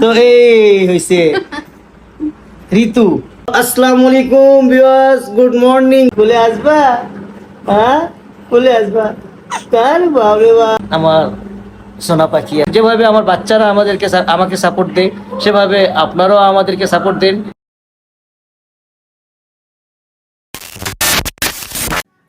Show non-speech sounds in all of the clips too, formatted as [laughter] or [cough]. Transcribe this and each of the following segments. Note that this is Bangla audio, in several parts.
তো এই হইছে। ঋতু। আসসালামু আলাইকুম গুড মর্নিং। বলে আসবা? হ্যাঁ? বলে আসবা? কার বাবরে আমার সোনা পাখি, যেভাবে আমার বাচ্চারা আমাদেরকে আমাকে সাপোর্ট দেয়, সেভাবে আপনারাও আমাদেরকে সাপোর্ট দেন।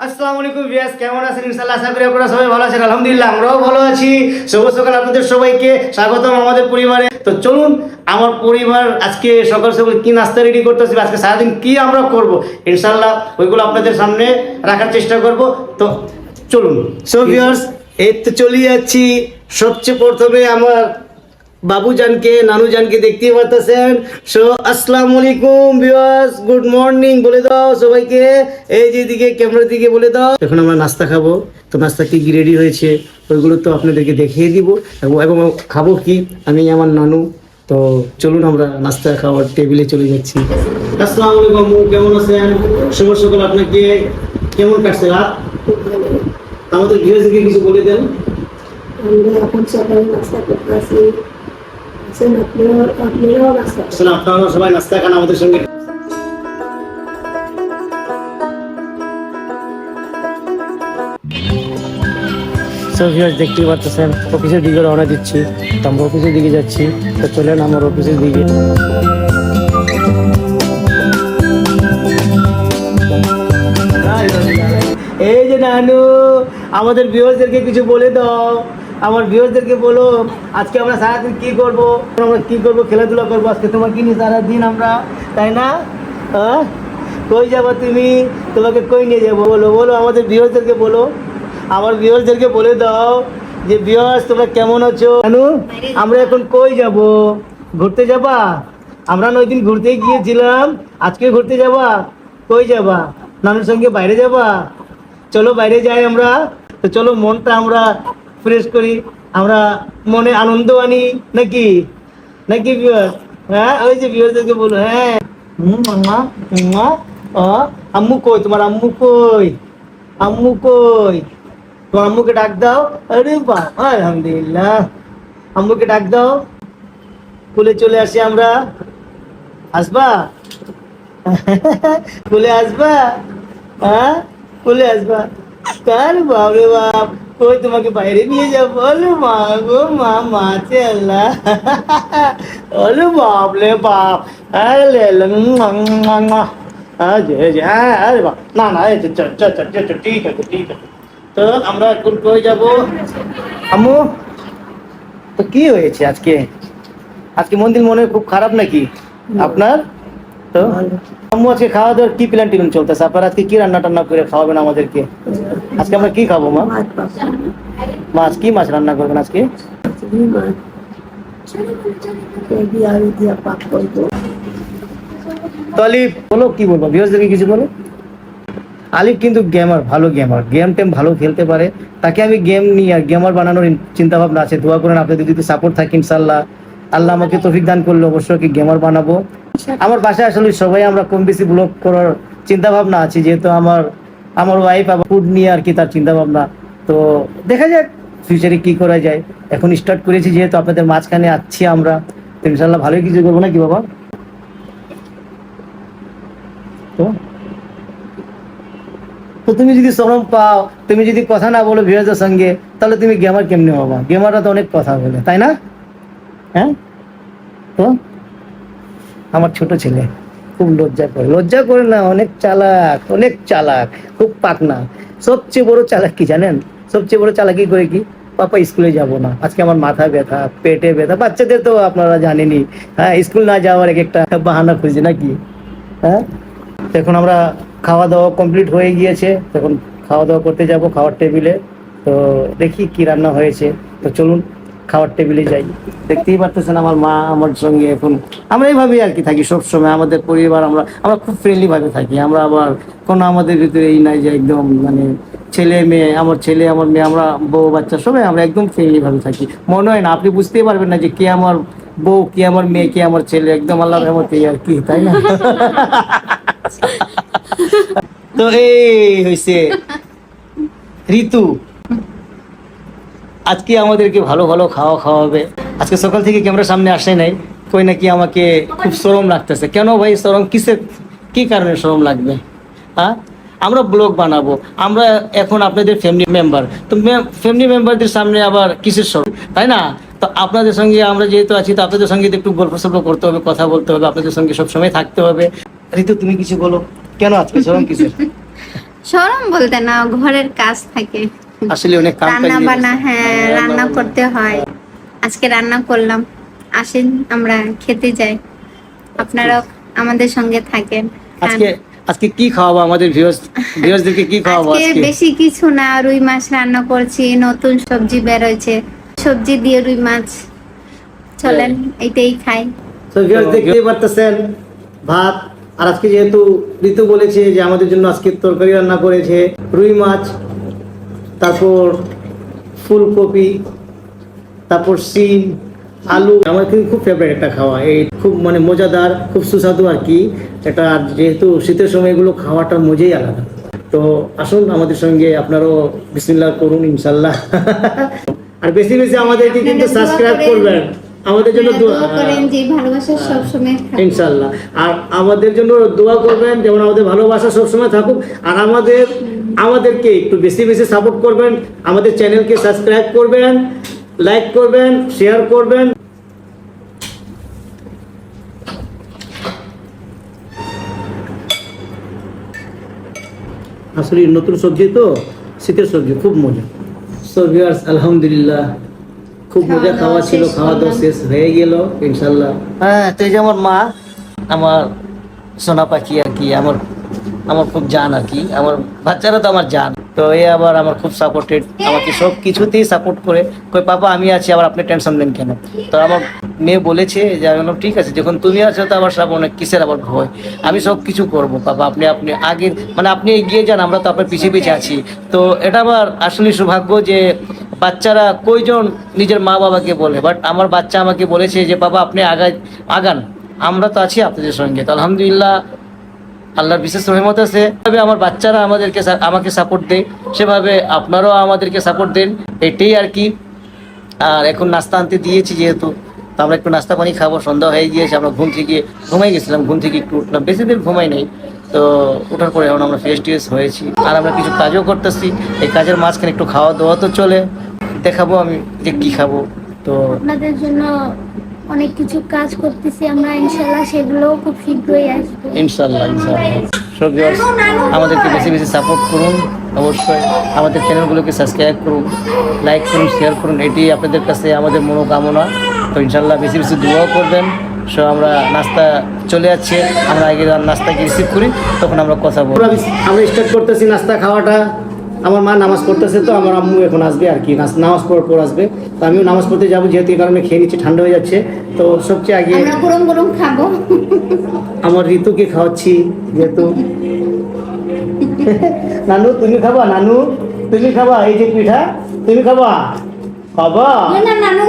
আসসালামু আলাইকুম ভিয়াস কেমন আছেন? ইনশাআল্লাহ আশা করি আপনারা সবাই ভালো আছেন। আলহামদুলিল্লাহ, আমরাও ভালো আছি। শুভ সকাল আপনাদের সবাইকে। স্বাগতম আমাদের পরিবারে। তো চলুন, আমার পরিবার আজকে সকাল সকাল কি নাস্তা রেডি করতেছি আজকে সারাদিন কি আমরা করব, ইনশাআল্লাহ ওইগুলো আপনাদের সামনে রাখার চেষ্টা করব। তো চলুন। সো ভিউয়ার্স এই তো চলে যাচ্ছি। সবচেয়ে প্রথমে আমার বাবুজানকে, নানুজানকে দেখতেই পারতেছেন। সো আসসালামু আলাইকুম ভিউয়ার্স গুড মর্নিং বলে দাও সবাইকে। এই যে দিকে ক্যামেরার দিকে বলে দাও। এখন আমরা নাস্তা খাব। তো নাস্তা কি রেডি হয়েছে, ওইগুলো তো আপনাদেরকে দেখিয়ে দিব। এবং এবং খাব কি? আমি আমার নানু। তো চলুন আমরা নাস্তা খাওয়ার টেবিলে চলে যাচ্ছি। আসসালামু আলাইকুম কেমন আছেন? শুভ সকাল আপনাকে। কেমন কাটছে রাত? আমাদের গৃহস্থকে কিছু বলে দেন। আমরা এখন সকালে নাস্তা করতে আসি আছেন আপনিও আপনিও নাস্তা আপনারা সবাই নাস্তা খান আমাদের সঙ্গে। দেখতেই পাচ্ছেন অফিসের দিকে রওনা দিচ্ছি। তো আমরা অফিসের দিকে যাচ্ছি। তো চলেন আমার অফিসের দিকে। এই যে নানু আমাদের ভিউয়ার্সদেরকে কিছু বলে দাও। আমার ভিউয়ার্সদেরকে বলো, আজকে আমরা সারাদিন কি করব? আমরা কি করব? খেলাধুলা করব? আজকে তোমার কি নিয়ে সারাদিন আমরা? তাই না? হ্যাঁ কই যাব তুমি? তোমাকে কই নিয়ে যাব? বলো বলো আমাদের ভিউয়ার্সদেরকে বলো। আমার ভিউয়ার্সদেরকে বলে দাও যে, ভিউয়ার্স, তোমরা কেমন আছো? নানু, আমরা এখন কই যাব? ঘুরতে যাবা? আমরা না ওই দিন ঘুরতে গিয়েছিলাম। আজকে ঘুরতে যাবা? কই যাবা? নানুর সঙ্গে বাইরে যাবা? চলো বাইরে যাই আমরা। তো চলো মনটা আমরা ফ্রেশ করি, আমরা মনে আনন্দ আনি, নাকি? নাকি বিয়ার হ্যাঁ ওই যে বিয়ারদেরকে বলো হ্যাঁ। হুম মামা মামা ও আম্মু কই? তোমার আম্মু কই? আম্মু কই? তোমার আম্মুকে ডাক দাও। আরে বাহ, আলহামদুলিল্লাহ। আম্মুকে ডাক দাও। খুলে চলে আসি আমরা। আসবা? [laughs] খুলে আসবা? হ্যাঁ খুলে আসবা। কার বাপরে বাপ? কই তোমাকে বাইরে নিয়ে যাব। বলে মা গো মা মাছে আল্লাহ ওলে বাপ রে বাপ। আরে। হ্যাঁ হ্যাঁ আরে বাপ। না না এই যে, চল চল চল চল, চল, ঠিক আছে ঠিক আছে। তো আমরা এখন কই যাব? আম্মু তো কি হয়েছে আজকে? আজকে মন্দির মনে খুব খারাপ নাকি? আপনার? তো? আম্মু আজকে খাওয়া দাওয়ার কি প্ল্যান টিলেন চলতেছে? আপনার আজকে কি রান্না টান্না করে খাওয়াবেন আমাদেরকে? আজকে আমরা কি খাব মা? মাছ কি মাছ রান্না করবেন আজকে? বলো কি বলব? কিছু বলো? আলিফ কিন্তু গেমার ভালো গেমার গেম টেম ভালো খেলতে পারে। তাকে আমি গেম নিয়ে আর গেমার বানানোর চিন্তা ভাবনা আছে। দোয়া করেন আপনাদের যদি সাপোর্ট থাকে ইনশাল্লাহ। আল্লাহ আমাকে তৌফিক দান করলে অবশ্যই কি গেমার বানাবো। আমার বাসায় আসলে সবাই আমরা কম বেশি ব্লগ করার চিন্তা ভাবনা আছে, যেহেতু আমার আমার ওয়াইফ আবার ফুড নিয়ে আর কি তার চিন্তা ভাবনা তো দেখা যাক ফিউচারে কি করা যায়। এখন স্টার্ট করেছি যেহেতু আপনাদের মাঝখানে আছি আমরা। তো ইনশাল্লাহ ভালোই কিছু করব নাকি বাবা? তো? তো তুমি যদি শ্রম পাও, তুমি যদি কথা না বলো ভিউয়ারদের সঙ্গে, তাহলে তুমি গেমার কেমনে হবা? গেমাররা তো অনেক কথা বলে, তাই না? হ্যাঁ? তো? আমার ছোট ছেলে, খুব লজ্জা করে। লজ্জা করে না, অনেক চালাক অনেক চালাক, খুব পাকনা সবচেয়ে বড় চালাক কি জানেন? সবচেয়ে বড় চালাকি করে কি? পাপা স্কুলে যাব না। আজকে আমার মাথা ব্যথা, পেটে ব্যথা। বাচ্চাদের তো আপনারা জানেনই। হ্যাঁ স্কুল না যাওয়ার এক একটা বাহানা খুঁজে নাকি? হ্যাঁ? এখন আমরা খাওয়া দাওয়া কমপ্লিট হয়ে গিয়েছে। এখন খাওয়া দাওয়া করতে যাব খাওয়ার টেবিলে। তো দেখি কি রান্না হয়েছে। তো চলুন খাওয়ার টেবিলে যাই। দেখতেই পারতেছেন আমার মা আমার সঙ্গে এখন। আমরা এইভাবেই আর কি থাকি সবসময়। আমাদের পরিবার আমরা আমরা খুব ফ্রেন্ডলি ভাবে থাকি। আমরা আবার কোনো আমাদের ভিতরে এই নাই যে একদম মানে ছেলে মেয়ে আমার ছেলে আমার মেয়ে আমরা বউ বাচ্চা সবাই আমরা একদম ফ্রেন্ডলি ভাবে থাকি। মনে হয় না আপনি বুঝতেই পারবেন না যে কে আমার বউ কে আমার মেয়ে কে আমার ছেলে একদম আল্লাহ রহমতে আর কি তাই না? [laughs] তো এই হয়েছে ঋতু। আজকে আমাদেরকে ভালো ভালো খাওয়া খাওয়াবে। আজকে সকাল থেকে ক্যামেরার সামনে আসে নাই। কই নাকি আমাকে খুব শরম লাগতেছে। কেন ভাই শরম? কিসের? কি কারণে শরম লাগবে? হ্যাঁ আমরা ব্লগ বানাবো। আমরা এখন আপনাদের ফ্যামিলি মেম্বার তো ফ্যামিলি মেম্বারদের সামনে আবার কিসের শরম? তাই না? তো আপনাদের সঙ্গে আমরা যেহেতু আছি, তো আপনাদের সঙ্গে একটু গল্প সল্প করতে হবে, কথা বলতে হবে, আপনাদের সঙ্গে সবসময় থাকতে হবে। ঋতু, তুমি কিছু বলো। কেন আজকে শরম কিসের? সরম বলতে না, ঘরের কাজ থাকে। আসলে অনেক কাম রান্না বান্না হ্যাঁ রান্না করতে হয়। আজকে রান্না করলাম। আসেন আমরা খেতে যাই। আপনারাও আমাদের সঙ্গে থাকেন। আজকে আজকে কি খাওয়াবো আমাদের ভিউয়ার্স ভিউয়ার্সদেরকে কি খাওয়াবো আজকে আজকে? বেশি কিছু না রুই মাছ রান্না করছি নতুন সবজি বের হয়েছে। সবজি দিয়ে রুই মাছ। চলেন এইটাই খাই। তো ভিউয়ার্স দেখতেই পারতেছেন ভাত। আর আজকে যেহেতু ঋতু বলেছে যে আমাদের জন্য আজকে তরকারি রান্না করেছে রুই মাছ। তারপর ফুলকপি তারপর সিম আলু। আমার কিন্তু খুব ফেভারিট একটা খাওয়া। এই খুব মানে মজাদার খুব সুস্বাদু আর কি। এটা আর যেহেতু শীতের সময় এগুলো খাওয়াটার মজাই আলাদা। তো আসুন আমাদের সঙ্গে আপনারও বিসমিল্লাহ করুন ইনশাল্লাহ। [laughs] আর বেশি বেশি আমাদেরকে কিন্তু সাবস্ক্রাইব করবেন। আমাদের জন্য দোয়া দোয়া করেন যে ভালোবাসা সবসময় থাকুক। ইনশাল্লাহ আর আমাদের জন্য দোয়া করবেন যেমন আমাদের ভালোবাসা সবসময় থাকুক। আর আমাদের আমাদেরকে একটু বেশি বেশি সাপোর্ট করবেন। আমাদের চ্যানেলকে সাবস্ক্রাইব করবেন লাইক করবেন শেয়ার করবেন। আসলে নতুন সবজি তো শীতের সবজি খুব মজা। সো ভিউয়ার্স আলহামদুলিল্লাহ। খুব মজা খাওয়া ছিল খাওয়া দাওয়া শেষ হয়ে গেল ইনশাল্লাহ। হ্যাঁ তো এই যে আমার মা আমার সোনা পাখি আর কি আমার আমার খুব জান আর কি আমার বাচ্চারা তো আমার জান। তো এ আবার আমার খুব সাপোর্টেড আমাকে সব কিছুতেই সাপোর্ট করে কই পাপা আমি আছি আবার আপনি টেনশন নেন কেন? তো আমার মেয়ে বলেছে যে আমি বললাম, ঠিক আছে যখন তুমি আছো তো আবার সব অনেক কিসের আবার ভয়। আমি সব কিছু করব পাপা আপনি আপনি আগে মানে আপনি এগিয়ে যান আমরা তো আপনার পিছিয়ে পিছিয়ে আছি। তো এটা আমার আসলে সৌভাগ্য যে বাচ্চারা কয়জন নিজের মা বাবাকে বলে? বাট আমার বাচ্চা আমাকে বলেছে যে, বাবা, আপনি আগায় আগান। আমরা তো আছি আপনাদের সঙ্গে। তো আলহামদুলিল্লাহ, আল্লাহর বিশেষ রহমত আছে। সেভাবে আমার বাচ্চারা আমাদেরকে আমাকে সাপোর্ট দেয়। সেভাবে আপনারাও আমাদেরকে সাপোর্ট দেন। এটাই আর কি। আর এখন নাস্তা আনতে দিয়েছি যেহেতু। তো আমরা একটু নাস্তা পানি খাব। সন্ধ্যা হয়ে গিয়েছে, আমরা ঘুম থেকে ঘুমাই গেছিলাম। ঘুম থেকে একটু উঠলাম। বেশি দিন ঘুমাই নেই। তো ওঠার পরে এখন আমরা ফ্রেশ ট্রেশ হয়েছি। আর আমরা কিছু কাজও করতেছি। এই কাজের মাঝখানে একটু খাওয়া দাওয়া তো চলে। দেখাবো আমি যে কি খাব। তো আপনাদের জন্য অনেক কিছু কাজ করতেছি আমরা ইনশাল্লাহ সেগুলোও খুব শীঘ্রই আসবে। ইনশাল্লাহ ইনশাল্লাহ আমাদেরকে বেশি বেশি সাপোর্ট করুন। অবশ্যই আমাদের চ্যানেলগুলোকে সাবস্ক্রাইব করুন। লাইক করুন শেয়ার করুন। এটি আপনাদের কাছে আমাদের মনোকামনা। তো ইনশাল্লাহ বেশি বেশি দোয়াও করবেন। সো আমরা নাস্তা চলে যাচ্ছে। আমরা আগে নাস্তাকে রিসিভ করি তখন আমরা কথা বলব। আমরা স্টার্ট করতেছি নাস্তা খাওয়াটা। আমার মা নামাজ পড়তেছে তো আমার আম্মু এখন আসবে আর কি নামাজ পড়ার পর আসবে। তো আমিও নামাজ পড়তে যাব যেহেতু এই কারণে খেয়ে নিচ্ছি ঠান্ডা হয়ে যাচ্ছে। তো সবচেয়ে আগে গরম গরম খাব। আমার ঋতুকে খাওয়াচ্ছি যেহেতু। নানু তুমি খাবা? নানু তুমি খাবা? এই যে পিঠা তুমি খাবা? নানু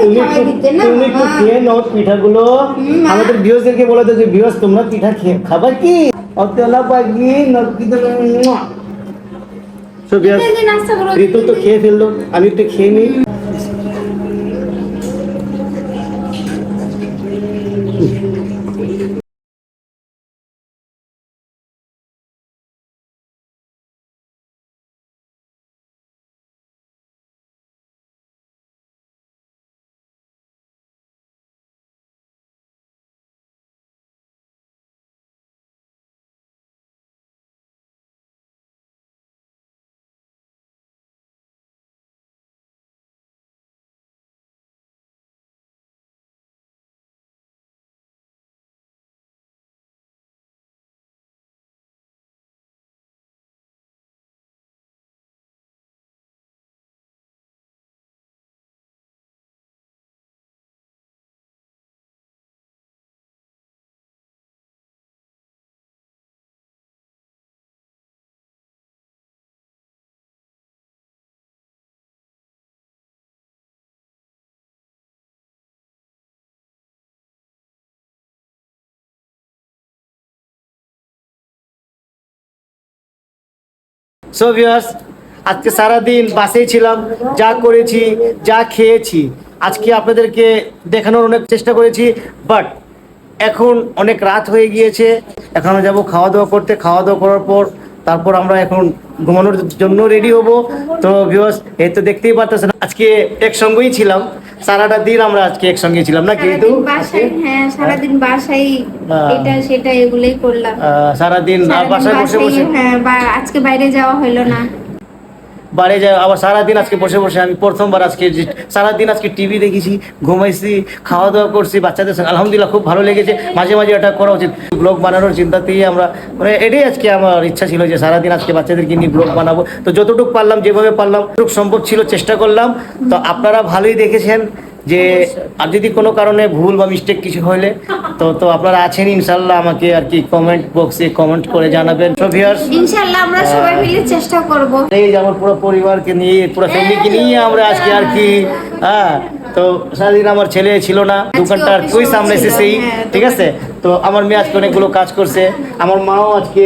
তুমি একটু-। খেয়ে নাও পিঠাগুলো। গুলো আমাদের ভিউসদেরকে বলে দাও যে ভিউস তোমরা পিঠা খেয়ে খাবা কি? অতলা পাখি নাস্তা ঋতু তো খেয়ে ফেলল। আমি একটু খেয়ে নিই। সো ভিউয়ার্স আজকে সারাদিন বাসেই ছিলাম, যা করেছি, যা খেয়েছি, আজকে আপনাদেরকে দেখানোর অনেক চেষ্টা করেছি বাট এখন অনেক রাত হয়ে গিয়েছে, এখন আমরা যাব খাওয়া দাওয়া করতে খাওয়া দাওয়া করার পর, তারপর আমরা এখন ঘুমানোর জন্য রেডি হব। তো ভিউয়ার্স এই তো দেখতেই পাচ্ছেন আজকে একসঙ্গেই ছিলাম সারাটা দিন আমরা আজকে একসঙ্গে ছিলাম না কিন্তু? সারাদিন বাসায় হ্যাঁ সারাদিন বাসায় হ্যাঁ। এটা সেটা এগুলোই করলাম। সারাদিন বাসায় বসে বসে? হ্যাঁ বা- আজকে বাইরে যাওয়া হলো না। বাড়ি যায়, আবার সারাদিন আজকে বসে বসে আমি প্রথমবার আজকে সারাদিন আজকে টিভি দেখেছি, ঘুমাইছি খাওয়া দাওয়া করছি, বাচ্চাদের সঙ্গে। আলহামদুলিল্লাহ খুব ভালো লেগেছে। মাঝে মাঝে এটা করা উচিত। ব্লগ বানানোর চিন্তাতেই আমরা মানে এটাই আজকে আমার ইচ্ছা ছিল যে সারাদিন আজকে বাচ্চাদেরকে নিয়ে ব্লগ বানাবো। তো যতটুকু পারলাম, যেভাবে পারলাম সম্ভব ছিল, চেষ্টা করলাম। তো আপনারা ভালোই দেখেছেন। যে আর যদি কোনো কারণে ভুল বা মিস্টেক কিছু হলে তো তো আপনারা আছেন ইনশাল্লাহ আমাকে আর কি কমেন্ট বক্সে কমেন্ট করে জানাবেন। তো ভিউয়ার্স ইনশাল্লাহ আমরা সবাই মিলে চেষ্টা করব। এই যে আমার পুরো পরিবারকে নিয়ে পুরো ফ্যামিলিকে নিয়ে আমরা আজকে আর কি হ্যাঁ। তো সারাদিন আমার ছেলে ছিল না দোকানটা আর কই সামলাইছে ছিল, সেই হ্যাঁ, ঠিক আছে? তো আমার মেয়ে আজকে অনেকগুলো কাজ করছে আমার মাও আজকে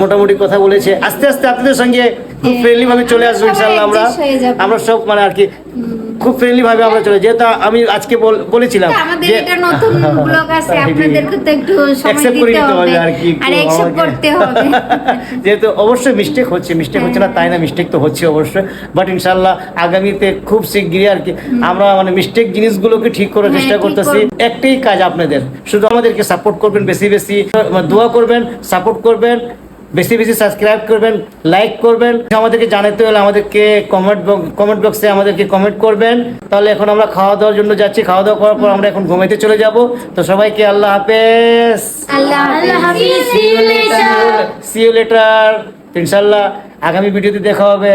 মোটামুটি কথা বলেছে। আস্তে আস্তে আপনাদের সঙ্গে খুব হ্যাঁ, ফ্রেন্ডলি ভাবে চলে আসব ইনশাল্লাহ আমরা। হয়ে। আমরা সব মানে আর কি খুব ফ্রেন্ডলি ভাবে আমরা চলে যেহেতু আমি আজকে বলেছিলাম আমাদের এটা নতুন ব্লগ আছে [laughs] আপনাদেরকে তো একটু সময় দিতে হবে আর কি আর অ্যাকসেপ্ট। করতে হবে। [laughs] যেহেতু অবশ্যই মিস্টেক হচ্ছে মিস্টেক হচ্ছে না তাই না মিস্টেক তো হচ্ছে অবশ্যই। বাট ইনশাল্লাহ আগামীতে খুব শিগগিরই আর কি আমরা মানে মিস্টেক জিনিসগুলোকে ঠিক করার হ্যাঁ, চেষ্টা করতেছি। একটাই কাজ আপনাদের শুধু আমাদেরকে সাপোর্ট করবেন বেশি বেশি দোয়া করবেন সাপোর্ট করবেন বেশি বেশি সাবস্ক্রাইব করবেন লাইক করবেন। আমাদেরকে জানাতে হলে আমাদেরকে কমেন্ট কমেন্ট বক্সে আমাদেরকে কমেন্ট করবেন। তাহলে এখন আমরা খাওয়া দাওয়ার জন্য যাচ্ছি। খাওয়া দাওয়া করার পর আমরা এখন ঘুমাইতে চলে যাব। তো সবাইকে আল্লাহ হাফেজ। আল্লাহ হাফেজ। সি ইউ লেটার ইনশাল্লাহ আগামী ভিডিওতে দেখা হবে।